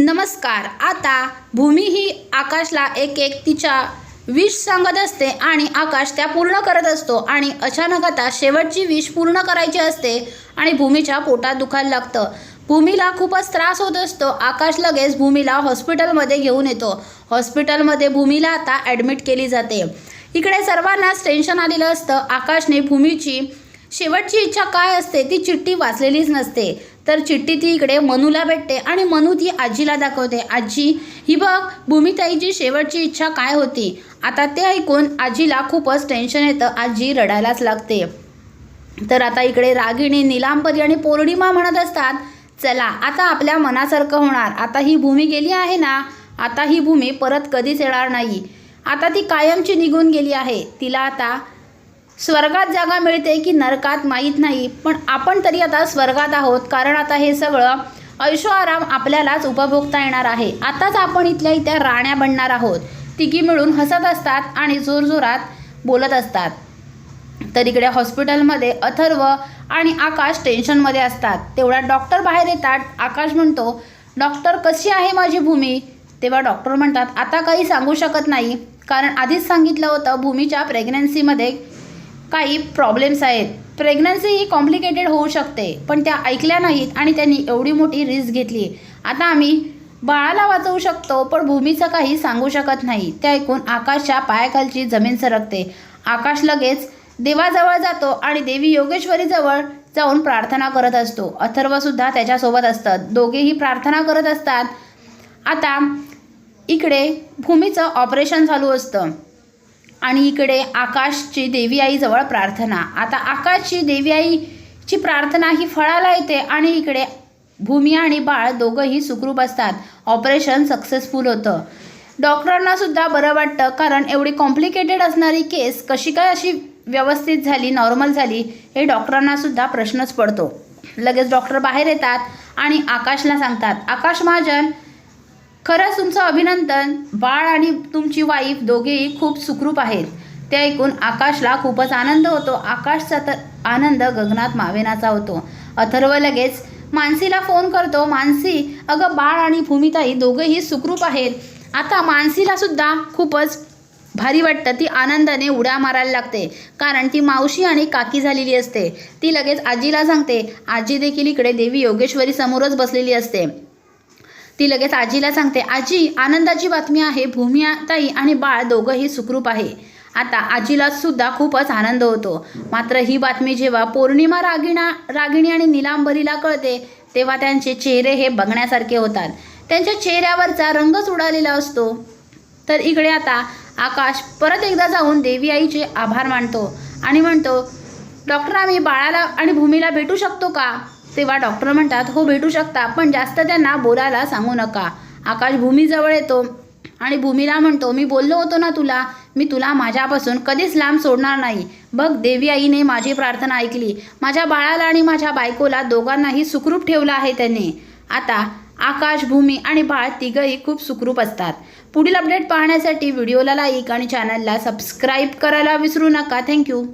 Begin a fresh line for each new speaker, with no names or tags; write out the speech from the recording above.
नमस्कार. आता भूमी ही आकाशला एक एक तिच्या विष सांगत असते आणि आकाश त्या पूर्ण करत असतो आणि अचानक आता शेवटची विष पूर्ण करायची असते आणि भूमीच्या पोटात दुखायला लागतं. भूमीला खूपच त्रास होत असतो. आकाश लगेच भूमीला हॉस्पिटलमध्ये घेऊन येतो. हॉस्पिटलमध्ये भूमीला आता ॲडमिट केली जाते. इकडे सर्वांनाच टेन्शन आलेलं असतं. आकाशने भूमीची शेवटची इच्छा काय असते ती चिठ्ठी वाचलेलीच नसते. तर चिठ्ठी ती इकडे मनूला भेटते आणि मनू ती आजीला दाखवते. आजी ही बघ भूमिताईची शेवटची इच्छा काय होती? आता ते ऐकून आजीला खूपच टेन्शन येतं. आजी रडायलाच लागते. तर आता इकडे रागिणी निलांबरी आणि पौर्णिमा म्हणत असतात. चला आता आपल्या मनासारखं होणार. आता ही भूमी गेली आहे ना? आता ही भूमी परत कधीच येणार नाही. आता ती कायमची निघून गेली आहे. तिला आता स्वर्गात जागा मिळते की नरकात माहीत नाही. पण आपण तरी आता स्वर्गात आहोत. कारण आता हे सगळं ऐशो आराम आपल्यालाच उपभोगता येणार आहे. आताच आपण इथल्या इथ्या राण्या बनणार आहोत. तिघी मिळून हसत असतात आणि जोरजोरात बोलत असतात. तर इकडे हॉस्पिटलमध्ये अथर्व आणि आकाश टेन्शनमध्ये असतात. तेवढ्या डॉक्टर बाहेर येतात. आकाश म्हणतो डॉक्टर कशी आहे माझी भूमी? तेव्हा डॉक्टर म्हणतात आता काही सांगू शकत नाही. कारण आधीच सांगितलं होतं भूमीच्या प्रेग्नन्सीमध्ये काही प्रॉब्लेम्स आहेत. प्रेग्नन्सी ही कॉम्प्लिकेटेड होऊ शकते पण त्या ऐकल्या नाहीत आणि त्यांनी एवढी मोठी रिस्क घेतली. आता आम्ही बाळाला वाचवू शकतो पण भूमीचं काही सांगू शकत नाही. ते ऐकून आकाशच्या पायाखालची जमीन सरकते. आकाश लगेच देवाजवळ जातो आणि देवी योगेश्वरीजवळ जाऊन प्रार्थना करत असतो. अथर्वसुद्धा त्याच्यासोबत असतात. दोघेही प्रार्थना करत असतात. आता इकडे भूमीचं ऑपरेशन चालू असतं. आणि इकडे आकाशची देवी आईजवळ प्रार्थना. आता आकाशची देवी आईची प्रार्थना ही फळाला येते आणि इकडे भूमी आणि बाळ दोघंही सुखरूप असतात. ऑपरेशन सक्सेसफुल होतं. डॉक्टरांना सुद्धा बरं वाटतं कारण एवढी कॉम्प्लिकेटेड असणारी केस कशी काय अशी व्यवस्थित झाली नॉर्मल झाली हे डॉक्टरांना सुद्धा प्रश्नच पडतो. लगेच डॉक्टर बाहेर येतात आणि आकाशला सांगतात आकाश महाजन खरंच तुमचं अभिनंदन. बाळ आणि तुमची वाईफ दोघेही खूप सुखरूप आहेत. ते ऐकून आकाशला खूपच आनंद होतो. आकाशचा तर आनंद गगनात मावेनाचा होतो. अथर्व लगेच मानसीला फोन करतो. मानसी अगं बाळ आणि भूमिताई दोघेही सुखरूप आहेत. आता मानसीला सुद्धा खूपच भारी वाटतं. ती आनंदाने उड्या मारायला लागते. कारण ती मावशी आणि काकी झालेली असते. ती लगेच आजीला सांगते. आजी देखील इकडे देवी योगेश्वरी समोरच बसलेली असते. ती लगेच आजीला सांगते आजी आनंदाची बातमी आहे भूमी ताई आणि बाळ दोघंही सुखरूप आहे. आता आजीला सुद्धा खूपच आनंद होतो. मात्र ही बातमी जेव्हा पौर्णिमा रागिणा रागिणी आणि निलांबरीला कळते तेव्हा त्यांचे चेहरे हे बघण्यासारखे होतात. त्यांच्या चेहऱ्यावरचा रंगच उडालेला असतो. तर इकडे आता आकाश परत एकदा जाऊन देवी आईचे आभार मानतो आणि म्हणतो डॉक्टर आम्ही बाळाला आणि भूमीला भेटू शकतो का? तेव्हा डॉक्टर म्हणतात हो भेटू शकता पण जास्त त्यांना बोलायला सांगू नका. आकाश भूमीजवळ येतो आणि भूमीला म्हणतो मी बोललो होतो ना तुला मी तुला माझ्यापासून कधीच लांब सोडणार नाही. बघ देवी आईने माझी प्रार्थना ऐकली. माझ्या बाळाला आणि माझ्या बायकोला दोघांनाही सुखरूप ठेवलं आहे त्याने. आता आकाश भूमी आणि बाळ तिघंही खूप सुखरूप असतात. पुढील अपडेट पाहण्यासाठी व्हिडिओला लाईक आणि चॅनलला सबस्क्राईब करायला विसरू नका. थँक्यू